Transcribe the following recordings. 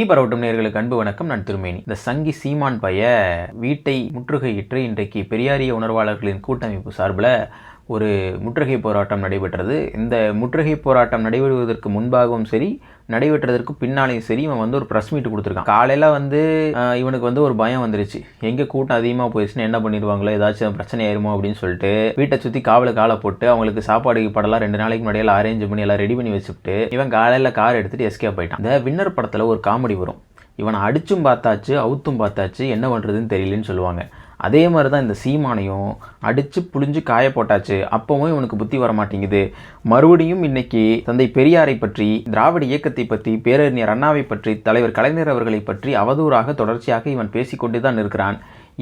தீபரவட்டும் நேர்களுக்கு அன்பு வணக்கம். நான் திருமேனி. இந்த சங்கி சீமான் பைய வீட்டை முற்றுகையிட்டு இன்றைக்கு பெரியாரிய உணர்வாளர்களின் கூட்டமைப்பு சார்பில் ஒரு முற்றுகை போராட்டம் நடைபெற்றது. இந்த முற்றுகை போராட்டம் நடைபெறுவதற்கு முன்பாகவும் சரி நடைபெற்றதற்கு பின்னாலேயும் சரி இவன் வந்து ஒரு ப்ரெஸ் மீட் கொடுத்துருக்கான். காலையில் வந்து இவனுக்கு வந்து ஒரு பயம் வந்துருச்சு. எங்கே கூட்டம் அதிகமாக போயிடுச்சுன்னா என்ன பண்ணிடுவாங்களோ ஏதாச்சும் பிரச்சனை ஆயிருமோ அப்படின்னு சொல்லிட்டு வீட்டை சுற்றி காவலை காலை போட்டு அவங்களுக்கு சாப்பாடு படலாம் ரெண்டு நாளைக்கு முன்னாடி எல்லாம் அரேஞ்ச் பண்ணி எல்லாம் ரெடி பண்ணி வச்சுட்டு இவன் காலையில் கார் எடுத்துட்டு எஸ்கேப் போயிட்டான் இந்த வின்னர் படத்தில் ஒரு காமெடி வரும். இவனை அடிச்சும் பார்த்தாச்சு அவுத்தும் பார்த்தாச்சு என்ன பண்ணுறதுன்னு தெரியலன்னு சொல்லுவாங்க. அதே மாதிரி தான் இந்த சீமானையும் அடித்து புழிஞ்சு காய போட்டாச்சு. அப்பவும் இவனுக்கு புத்தி வர மாட்டேங்குது. மறுபடியும் இன்னைக்கு தந்தை பெரியாரை பற்றி திராவிட இயக்கத்தை பற்றி பேரறிஞர் அண்ணாவை பற்றி தலைவர் கலைஞர் அவர்களை பற்றி அவதூறாக தொடர்ச்சியாக இவன் பேசிக்கொண்டே தான் இருக்கிறான்.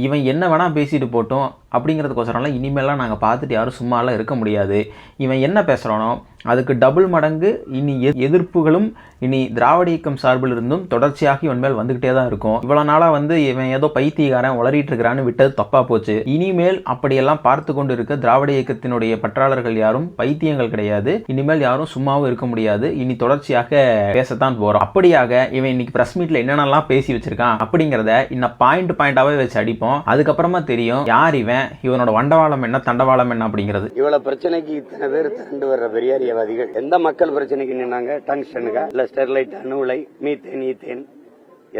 இவன் என்ன வேணால் பேசிட்டு போட்டோம். அப்படிங்கிறதுக்கோசரம்லாம் இனிமேலாம் நாங்கள் பார்த்துட்டு யாரும் சும்மாலாம் இருக்க முடியாது. இவன் என்ன பேசுகிறானோ அதுக்கு டபுள் மடங்கு இனி எதிர்ப்புகளும் இனி திராவிட இயக்கம் சார்பில் இருந்தும் தொடர்ச்சியாக இவன் மேல் வந்துக்கிட்டே தான் இருக்கும். இவ்வளோ நாளாக வந்து இவன் ஏதோ பைத்தியக்காரன் உளறிட்டு இருக்கிறான்னு விட்டது தப்பாக போச்சு. இனிமேல் அப்படியெல்லாம் பார்த்து கொண்டு இருக்க திராவிட இயக்கத்தினுடைய பற்றாளர்கள் யாரும் பைத்தியங்கள் கிடையாது. இனிமேல் யாரும் சும்மாவும் இருக்க முடியாது. இனி தொடர்ச்சியாக பேசத்தான் போகிறோம் அப்படியாக இவன் இன்னைக்கு ப்ரெஸ் மீட்டில் என்னென்னலாம் பேசி வச்சிருக்கான் அப்படிங்கிறத இன்னும் பாயிண்ட் பாயிண்டாகவே வச்சு அடிப்போம். அதுக்கப்புறமா தெரியும் யார் இவன் இவனோட வண்டவாளம் என்ன தண்டவாளம் என்ன அப்படிங்கிறது. இவ்வளவு பிரச்சனைக்கு இத்தனை பேர் திரண்டு வர்ற பெரியாரியவாதிகள் எந்த மக்கள் பிரச்சனைக்கு நின்னாங்க? டங்ஸ்டனுக்கா இல்ல ஸ்டெர்லைட் அணு உலை மீத்தேன் ஈத்தேன்?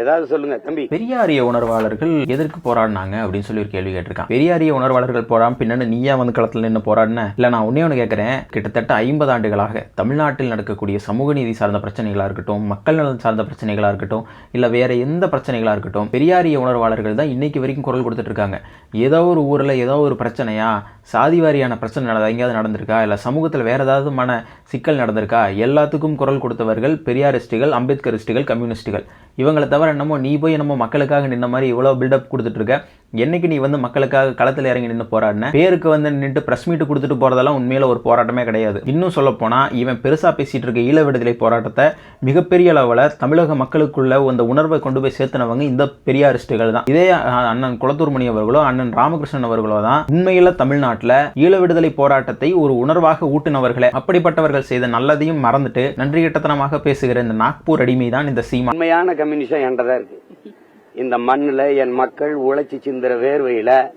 ஏதாவது சொல்லுங்க தம்பி. பெரியாரிய உணர்வாளர்கள் எதற்கு போராடினாங்க அப்படின்னு சொல்லி ஒரு கேள்வி கேட்டிருக்கான். பெரியாரிய உணர்வாளர்கள் போறாம பின்னாடி நீயா வந்து களத்தில் நின்று போராடின? இல்லை நான் ஒன்னே ஒன்று கேட்குறேன் கிட்டத்தட்ட ஐம்பது ஆண்டுகளாக தமிழ்நாட்டில் நடக்கக்கூடிய சமூக நீதி சார்ந்த பிரச்சனைகளாக இருக்கட்டும் மக்கள் நலன் சார்ந்த பிரச்சனைகளாக இருக்கட்டும் இல்லை வேற எந்த பிரச்சனைகளாக இருக்கட்டும் பெரியாரிய உணர்வாளர்கள் தான் இன்னைக்கு வரைக்கும் குரல் கொடுத்துட்டு இருக்காங்க. ஏதோ ஒரு ஊரில் ஏதோ ஒரு பிரச்சனையா சாதி வாரியான பிரச்சனை நடந்தா எங்கேயாவது நடந்திருக்கா? இல்லை சமூகத்தில் வேற ஏதாவது மன சிக்கல் நடந்திருக்கா? எல்லாத்துக்கும் குரல் கொடுத்தவர்கள் பெரியாரிஸ்டுகள் அம்பேத்கரிஸ்டுகள் கம்யூனிஸ்டுகள். இவங்களை தவிர என்னமோ நீ போய் என்னமோ மக்களுக்காக நின்ன மாதிரி இவ்வளோ பில்டப் கொடுத்துட்டு இருக்க என்னைக்கு நீ வந்து மக்களுக்காக களத்தில் இறங்கி நின்று போராடின? பேருக்கு வந்து நின்று ப்ரெஸ் மீட் கொடுத்துட்டு போகிறதெல்லாம் உண்மையில் ஒரு போராட்டமே கிடையாது. இன்னும் சொல்லப்போனால் இவன் பெருசாக பேசிகிட்டு இருக்க ஈழ விடுதலை போராட்டத்தை மிகப்பெரிய அளவில் தமிழக மக்களுக்குள்ள அந்த உணர்வை கொண்டு போய் சேர்த்தனவங்க இந்த பெரியாரிஸ்டுகள் தான். இதே அண்ணன் குளத்தூர்மணி அவர்களோ அண்ணன் ராமகிருஷ்ணன் அவர்களோ தான் உண்மையில் தமிழ்நாட்டில் ஈழ விடுதலை போராட்டத்தை ஒரு உணர்வாக ஊட்டினவர்களே. அப்படிப்பட்டவர்கள் செய்த நல்லதையும் மறந்துட்டு நன்றி கட்டத்தனமாக பேசுகிற இந்த நாக்பூர் அடிமை தான் இந்த சீமா உண்மையான கம்யூனிசம் என்கிட்ட இருக்கு. இந்த மண்ணுல என் மக்கள் உழைச்சி சிந்துற வேர்வையில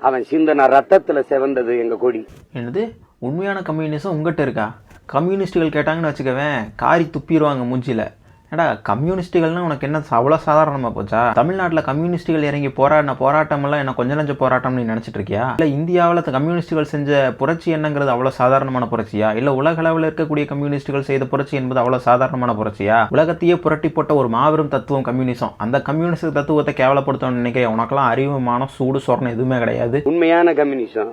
அவன் சிந்தன ரத்தத்துல சிவந்தது எங்க கொடி. என்னது? உண்மையான கம்யூனிசம் உங்ககிட்ட இருக்கா? கம்யூனிஸ்டுகள் கேட்டாங்கன்னு வச்சுக்கவேன் காரி துப்பிடுவாங்க முஞ்சில. ஏடா கம்யூனிஸ்ட்டுகள்னா உனக்கு என்ன அவ்வளோ சாதாரணமாக போச்சா? தமிழ்நாட்டில் கம்யூனிஸ்ட்டுகள் இறங்கி போராடின போராட்டமெல்லாம் என்ன கொஞ்ச நஞ்ச போராட்டம்னு நினச்சிட்டு இருக்கியா? இல்லை இந்தியாவில் கம்யூனிஸ்ட்டுகள் செஞ்ச புரட்சி என்னங்கிறது அவ்வளோ சாதாரணமான புரட்சியா? இல்லை உலக அளவில் இருக்கக்கூடிய கம்யூனிஸ்ட்டுகள் செய்த புரட்சி என்பது அவ்வளோ சாதாரணமான புரட்சியா? உலகத்தையே புரட்டி போட்ட ஒரு மாபெரும் தத்துவம் கம்யூனிசம். அந்த கம்யூனிஸ்ட் தத்துவத்தை கேவலப்படுத்தணும்னு நினைக்க உனக்கெல்லாம் அறிவுமான சூடு சொரணம் எதுவுமே கிடையாது. உண்மையான கம்யூனிசம்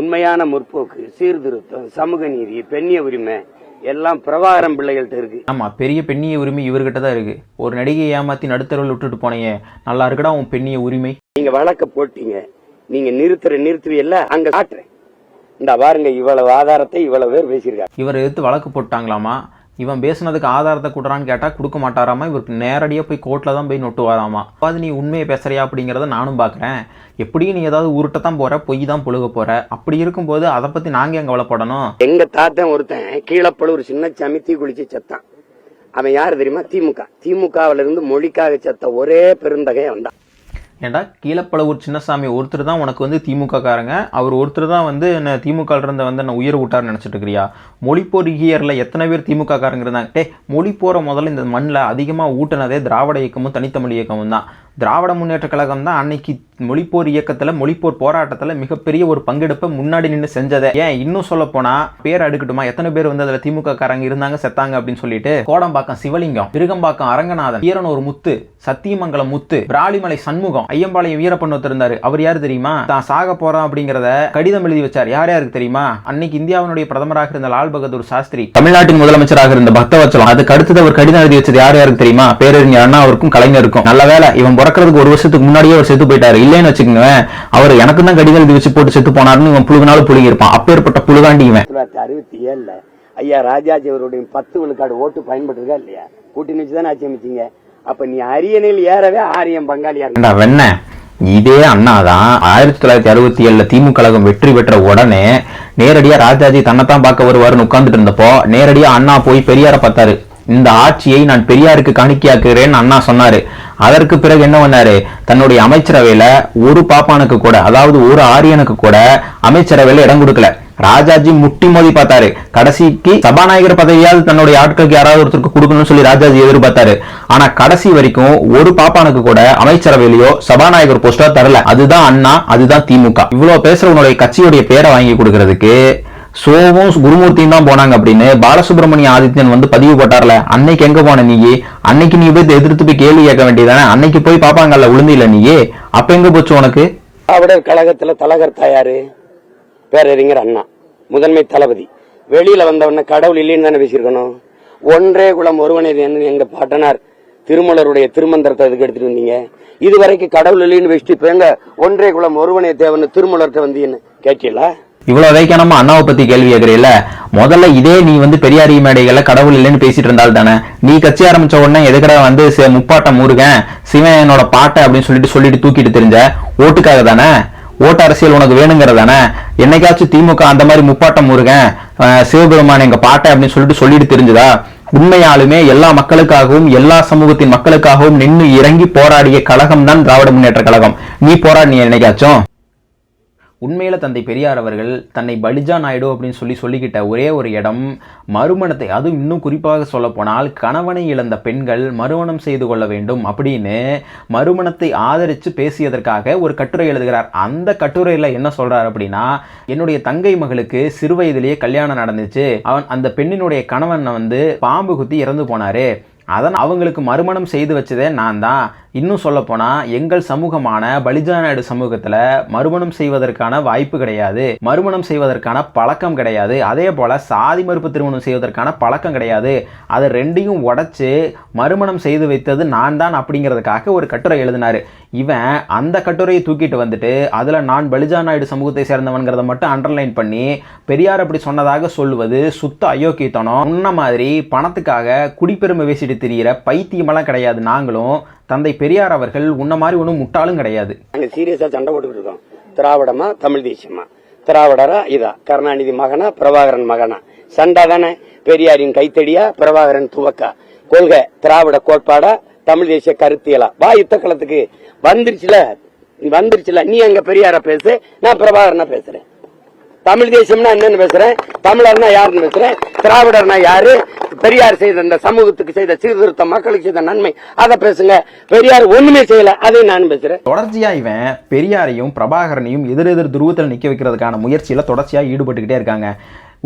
உண்மையான முற்போக்கு சீர்திருத்தம் சமூக நீதி பெண்ணிய உரிமை எல்லாம் பிரபாகரம் பிள்ளைகள்ட்ட இருக்கு. ஆமா பெரிய பெண்ணிய உரிமை இவர்கிட்ட தான் இருக்கு. ஒரு நடிகையை ஏமாத்தி நடுத்தரவில் விட்டுட்டு போனீங்க நல்லா இருக்குடா உன் பெண்ணிய உரிமை. நீங்க வழக்க போட்டீங்க. நீங்க நிறுத்துற நிறுத்துவீல்ல அங்க காட்டுறேன். இந்த பாருங்க இவ்வளவு ஆதாரத்தை இவ்வளவு பேர் பேசியிருக்காங்க. இவர் எடுத்து வழக்கு போட்டாங்களாமா? இவன் பேசுனதுக்கு ஆதாரத்தை கொடுறான்னு கேட்டால் கொடுக்க மாட்டாராமா? இவர் நேரடியாக போய் கோர்ட்டில் தான் போய் நொட்டு வராமா அது நீ உண்மையை பேசுறியா அப்படிங்கிறத நானும் பார்க்குறேன் எப்படியும் நீ ஏதாவது உருட்டத்தான் போகிற பொய் தான் புழுக போகிற அப்படி இருக்கும்போது அதை பற்றி நாங்கள் எங்கே கவலைப்படணும்? எங்கள் தாத்தன் ஒருத்தன் கீழப்பழூர் சின்னச்சாமி தீ குளிச்சு செத்தான். அவன் யார் தெரியுமா? திமுக. திமுகவிலிருந்து மொழிக்காக செத்த ஒரே பெருந்தகை வந்தான் ஏன்டா கீழப்பழவூர் சின்னசாமி ஒருத்தர் தான் உனக்கு வந்து திமுக காரங்க அவர் ஒருத்தர் தான் வந்து என்ன திமுக இருந்த வந்து என்ன உயர் விட்டார்னு நினச்சிட்டு இருக்கிறியா? மொழிப்போரிகியரில் எத்தனை பேர் திமுக காரங்க இருந்தாங்க? டே மொழி போகிற முதல்ல இந்த மண்ணில் அதிகமாக ஊட்டினதே திராவிட இயக்கமும் தனித்தமிழ் இயக்கமும் தான் திராவிட முன்னேற்ற கழகம் தான் அன்னைக்கு மொழிப்போர் இயக்கத்தில் மொழிப்போர் போராட்டத்தில் மிகப்பெரிய ஒரு பங்கெடுப்பை முன்னாடி நின்று செஞ்சதை. ஏன் இன்னும் சொல்ல போனால் பேர் அடுக்கட்டுமா? எத்தனை பேர் வந்து அதில் திமுக காரங்க இருந்தாங்க செத்தாங்க அப்படின்னு சொல்லிட்டு கோடம்பாக்கம் சிவலிங்கம் திருகம்பாக்கம் அரங்கநாதன் ஈரனூர் முத்து சத்தியமங்கலம் முத்து பிராலிமலை சண்முகம் ஐயம்பாளையம் வீரப்பன் ஒருத்தர் இருந்தார். அவர் யார் தெரியுமா? தான் சாக போறான் அப்படிங்கிறத கடிதம் எழுதி வச்சார். யார் யாருக்கு தெரியுமா? அன்னைக்கு இந்தியாவினுடைய பிரதமராக இருந்த லால் பகதூர் சாஸ்திரி தமிழ்நாட்டின் முதலமைச்சராக இருந்த பக்தவச்சலம். அதுக்கு அடுத்தது அவர் கடிதம் எழுதி வச்சது யார் யாருக்கு தெரியுமா? பேரறிஞர் அண்ணா அவருக்கும் கலைஞருக்கும். நல்ல வேலை இவன் பிறக்கிறதுக்கு ஒரு வருஷத்துக்கு முன்னாடியே அவர் செத்து போயிட்டாரு. இல்லைன்னு வச்சுக்கோங்க அவர் எனக்கு தான் கடிதம் எழுதி வச்சு போட்டு செத்து போனாருன்னு இவன் புழுகினாலும் புழுகி இருப்பான் அப்பேற்பட்ட புழுகாண்டி இவன். அறுபத்தி ஏழுல ஐயா ராஜாஜி அவருடைய பத்து விழுக்காடு ஓட்டு பயன்பட்டுருக்கா இல்லையா? கூட்டணி வச்சு தானே ஆட்சி அமைச்சீங்க. அப்ப நீ அரியணையில் ஏறவே ஆரியம் பங்காளியா ஏண்டா வெண்ண? இதே அண்ணா தான் ஆயிரத்தி தொள்ளாயிரத்தி அறுபத்தி ஏழுல திமுக கழகம் வெற்றி பெற்ற உடனே நேரடியா ராஜாஜி தன்னைத்தான் பார்க்க வருவாருன்னு உட்கார்ந்துட்டு இருந்தப்போ நேரடியா அண்ணா போய் பெரியார பார்த்தாரு. இந்த ஆட்சியை நான் பெரியாருக்கு காணிக்கையாக்குகிறேன் அண்ணா சொன்னாரு. அதற்கு பிறகு என்ன பண்ணாரு? தன்னுடைய அமைச்சரவையில ஒரு பாப்பானுக்கு கூட அதாவது ஒரு ஆரியனுக்கு கூட அமைச்சரவையில இடம் கொடுக்கல. ராஜாஜி முட்டி மோதி பார்த்தாரு. கடைசிக்கு சபாநாயகர் பதவியால் தன்னுடைய ஆட்களுக்கு யாராவது ஒருத்தருக்கு கொடுக்கணும்னு சொல்லி ராஜாஜி எதிர்பார்த்தாரு. ஆனா கடைசி வரைக்கும் ஒரு பாப்பானுக்கு கூட அமைச்சரவையிலயோ சபாநாயகர் போஸ்டோ தரல. அதுதான் அண்ணா அதுதான் திமுக. இவ்வளவு பேசுறவனுடைய கட்சியுடைய பேரை வாங்கி கொடுக்கறதுக்கு சோவும் குருமூர்த்தியும் தான் போனாங்க அப்படின்னு பாலசுப்ரமணிய ஆதித்யன் வந்து பதிவு போட்டார்ல. அன்னைக்கு எங்க போன நீ அன்னைக்கு நீ போய் எதிர்த்து போய் கேள்வி கேட்க வேண்டியதானே அன்னைக்கு போய் பாப்பாங்கல்ல விழுந்தில நீயே? அப்ப எங்க போச்சு உனக்கு? திராவிடர் கழகத்துல தலகர் தாயாரு பேரறிஞர் அண்ணா முதன்மை தளபதி. வெளியில வந்தவன கடவுள் இல்லைன்னு தானே பேசியிருக்கணும். ஒன்றே குலம் ஒருவனே எங்க பாட்டனார் திருமலருடைய திருமந்திரத்தை இதுக்கு எடுத்துட்டு வந்தீங்க. இதுவரைக்கும் கடவுள் இல்லைன்னு வச்சுட்டு இப்ப எங்க ஒன்றே குலம் ஒருவனே தேவன் திருமலர்கிட்ட வந்தீங்கன்னு கேட்கல இவ்வளவு வைக்கணுமா? அண்ணாவை பத்தி கேள்வி கேட்கறீல்ல. முதல்ல இதே நீ வந்து பெரியாரி மேடைகளை கடவுள் இல்லைன்னு பேசிட்டு இருந்தால் தானே? நீ கட்சி ஆரம்பிச்ச உடனே எதுக்கடா வந்து முப்பாட்டம் முருகன் சிவன் என்னோட பாட்டை அப்படின்னு சொல்லிட்டு சொல்லிட்டு தூக்கிட்டு தெரிஞ்ச? ஓட்டுக்காக தானே? ஓட்டு அரசியல் உனக்கு வேணுங்கிறதானே என்னைக்காச்சும் திமுக அந்த மாதிரி முப்பாட்டம் முருகன் சிவபெருமான் எங்க பாட்டை அப்படின்னு சொல்லிட்டு சொல்லிட்டு தெரிஞ்சுதா? உண்மையாலுமே எல்லா மக்களுக்காகவும் எல்லா சமூகத்தின் மக்களுக்காகவும் நின்று இறங்கி போராடிய கழகம் தான் திராவிட முன்னேற்ற கழகம். நீ போராடினிய என்னைக்காச்சும்? உண்மையில் தந்தை பெரியார் அவர்கள் தன்னை பலிஜா நாயுடு அப்படின்னு சொல்லி சொல்லிக்கிட்ட ஒரே ஒரு இடம் மறுமணத்தை அதுவும் இன்னும் குறிப்பாக சொல்லப்போனால் கணவனை இழந்த பெண்கள் மறுமணம் செய்து கொள்ள வேண்டும் அப்படின்னு மறுமணத்தை ஆதரித்து பேசியதற்காக ஒரு கட்டுரை எழுதுகிறார். அந்த கட்டுரையில் என்ன சொல்கிறார் அப்படின்னா என்னுடைய தங்கை மகளுக்கு சிறு வயதிலேயே கல்யாணம் நடந்துச்சு. அவன் அந்த பெண்ணினுடைய கணவனை வந்து பாம்பு குத்தி இறந்து போனாரு. அதன் அவங்களுக்கு மறுமணம் செய்து வச்சதே நான் தான். இன்னும் சொல்லப்போனால் எங்கள் சமூகமான பலிஜா நாயுடு சமூகத்தில் மறுமணம் செய்வதற்கான வாய்ப்பு கிடையாது. மறுமணம் செய்வதற்கான பழக்கம் கிடையாது. அதே போல் சாதி மறுப்பு திருமணம் செய்வதற்கான பழக்கம் கிடையாது. அதை ரெண்டையும் உடச்சி மறுமணம் செய்து வைத்தது நான் தான் அப்படிங்கிறதுக்காக ஒரு கட்டுரை எழுதினார். இவன் அந்த கட்டுரையை தூக்கிட்டு வந்துட்டு அதில் நான் பலிஜா நாயுடு சமூகத்தை சேர்ந்தவன்கிறத மட்டும் அண்டர்லைன் பண்ணி பெரியார் அப்படி சொன்னதாக சொல்லுவது சுத்த அயோக்கியத்தனம். முன்ன மாதிரி பணத்துக்காக குடிப்பெருமை பேசிட்டு திரியிற பைத்தியமெல்லாம் கிடையாது. நாங்களும் தந்தை பெரியார் அவர்கள் உன்ன மாதிரி ஒன்றும் முட்டாளும் கிடையாது. நாங்கள் சீரியஸா சண்டை போட்டுக்கிட்டு இருக்கோம். திராவிடமா தமிழ் தேசியமா? திராவிடரா இதா? கருணாநிதி மகனா பிரபாகரன் மகனா? சண்டை தானே? பெரியாரின் கைத்தடியா பிரபாகரன் துவக்கா? கொள்கை திராவிட கோட்பாடா? தமிழ் தேசிய கருத்தியலா? வா யுத்த களத்துக்கு. வந்துருச்சுல? வந்துருச்சுல? நீ அங்க பெரியார பேசு நான் பிரபாகரனா பேசுறேன். தமிழ் தேசியம்னா என்னன்னு பேசுறேன். தமிழர்னா யாருன்னு பேசுறேன். திராவிடர்னா யாரு? பெரியார் செய்த இந்த சமூகத்துக்கு செய்த சீர்திருத்தம் மக்களுக்கு செய்த நன்மை. அதை பேசுங்க. பெரியார் ஒண்ணுமே செய்யல. அதையும் நான் பேசுறேன். தொடர்ச்சியா இவன் பெரியாரையும் பிரபாகரனையும் எதிர் எதிர் துருவத்தில் நிக்க வைக்கிறதுக்கான முயற்சியில தொடர்ச்சியா ஈடுபட்டுக்கிட்டே இருக்காங்க.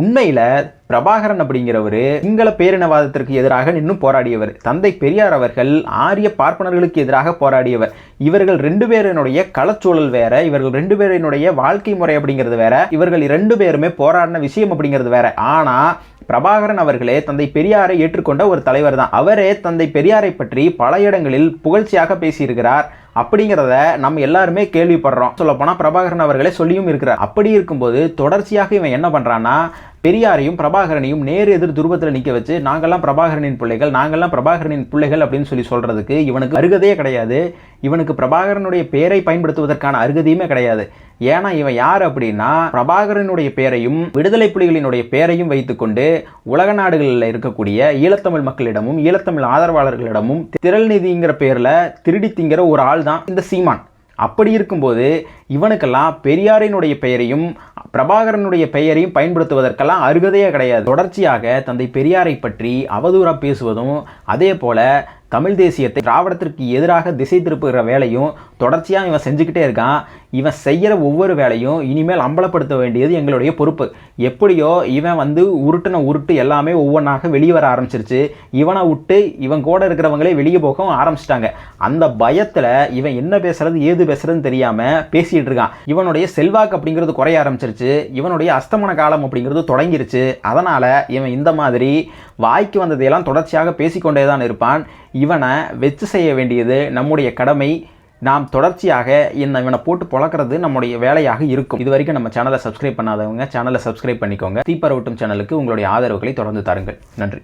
உண்மையில் பிரபாகரன் அப்படிங்கிறவர் சிங்கள பேரினவாதத்திற்கு எதிராக நின்னும் போராடியவர். தந்தை பெரியார் அவர்கள் ஆரிய பார்ப்பனர்களுக்கு எதிராக போராடியவர். இவர்கள் ரெண்டு பேரினுடைய களச்சூழல் வேற இவர்கள் ரெண்டு பேரினுடைய வாழ்க்கை முறை அப்படிங்கிறது வேற இவர்கள் ரெண்டு பேருமே போராடின விஷயம் அப்படிங்கிறது வேற. ஆனால் பிரபாகரன் அவர்களே தந்தை பெரியாரை ஏற்றுக்கொண்ட ஒரு தலைவர் தான். அவரே தந்தை பெரியாரை பற்றி பல இடங்களில் புகழ்ச்சியாக பேசியிருக்கிறார். அப்படிங்கிறத நம்ம எல்லாருமே கேள்விப்படுறோம். சொல்லப்போனால் பிரபாகரன் அவர்களே சொல்லியும் இருக்கிறார். அப்படி இருக்கும்போது தொடர்ச்சியாக இவன் என்ன பண்ணுறான்னா பெரியாரையும் பிரபாகரனையும் நேர் எதிர் துருவத்தில் நிற்க வச்சு நாங்கள்லாம் பிரபாகரனின் பிள்ளைகள் நாங்கள்லாம் பிரபாகரனின் பிள்ளைகள் அப்படின்னு சொல்லி சொல்கிறதுக்கு இவனுக்கு அருகதையே கிடையாது. இவனுக்கு பிரபாகரனுடைய பெயரை பயன்படுத்துவதற்கான அருகதையுமே கிடையாது. ஏன்னா இவன் யார் அப்படின்னா பிரபாகரனுடைய பெயரையும் விடுதலை புலிகளினுடைய பெயரையும் வைத்துக்கொண்டு உலக நாடுகளில் இருக்கக்கூடிய ஈழத்தமிழ் மக்களிடமும் ஈழத்தமிழ் ஆதரவாளர்களிடமும் திரள் நிதிங்கிற திருடித்திங்கிற திருடி திங்கிற ஒரு ஆள் தான் இந்த சீமான். அப்படி இருக்கும்போது இவனுக்கெல்லாம் பெரியாரினுடைய பெயரையும் பிரபாகரனுடைய பெயரையும் பயன்படுத்துவதற்கெல்லாம் அருகதையே கிடையாது. தொடர்ச்சியாக தந்தை பெரியாரை பற்றி அவதூறாக பேசுவதும் அதே போல தமிழ் தேசியத்தை திராவிடத்திற்கு எதிராக திசை திருப்புகிற வேலையும் தொடர்ச்சியாக இவன் செஞ்சுக்கிட்டே இருக்கான். இவன் செய்கிற ஒவ்வொரு வேலையும் இனிமேல் அம்பலப்படுத்த வேண்டியது எங்களுடைய பொறுப்பு. எப்படியோ இவன் வந்து உருட்டுன உருட்டு எல்லாமே ஒவ்வொன்றாக வெளியே வர ஆரம்பிச்சிருச்சு. இவனை விட்டு இவன் கூட இருக்கிறவங்களே வெளியே போக ஆரம்பிச்சிட்டாங்க. அந்த பயத்தில் இவன் என்ன பேசுறது ஏது பேசுறதுன்னு தெரியாமல் பேசிகிட்டு இருக்கான். இவனுடைய செல்வாக்கு அப்படிங்கிறது குறைய ஆரம்பிச்சிருச்சு. இவனுடைய அஸ்தமன காலம் அப்படிங்கிறது தொடங்கிருச்சு. அதனால் இவன் இந்த மாதிரி வாய்க்கு வந்ததையெல்லாம் தொடர்ச்சியாக பேசிக்கொண்டே தான் இருப்பான். இவனை வெச்சு செய்ய வேண்டியது நம்முடைய கடமை. நாம் தொடர்ச்சியாக இந்த இவனை போட்டு பழக்கிறது நம்முடைய வேலையாக இருக்கும். இது வரைக்கும் நம்ம சேனலை சப்ஸ்கிரைப் பண்ணாதவங்க சேனலை சப்ஸ்கிரைப் பண்ணிக்கோங்க. தீப்பரவட்டும் சேனலுக்கு உங்களுடைய ஆதரவுகளை தொடர்ந்து தாருங்கள். நன்றி.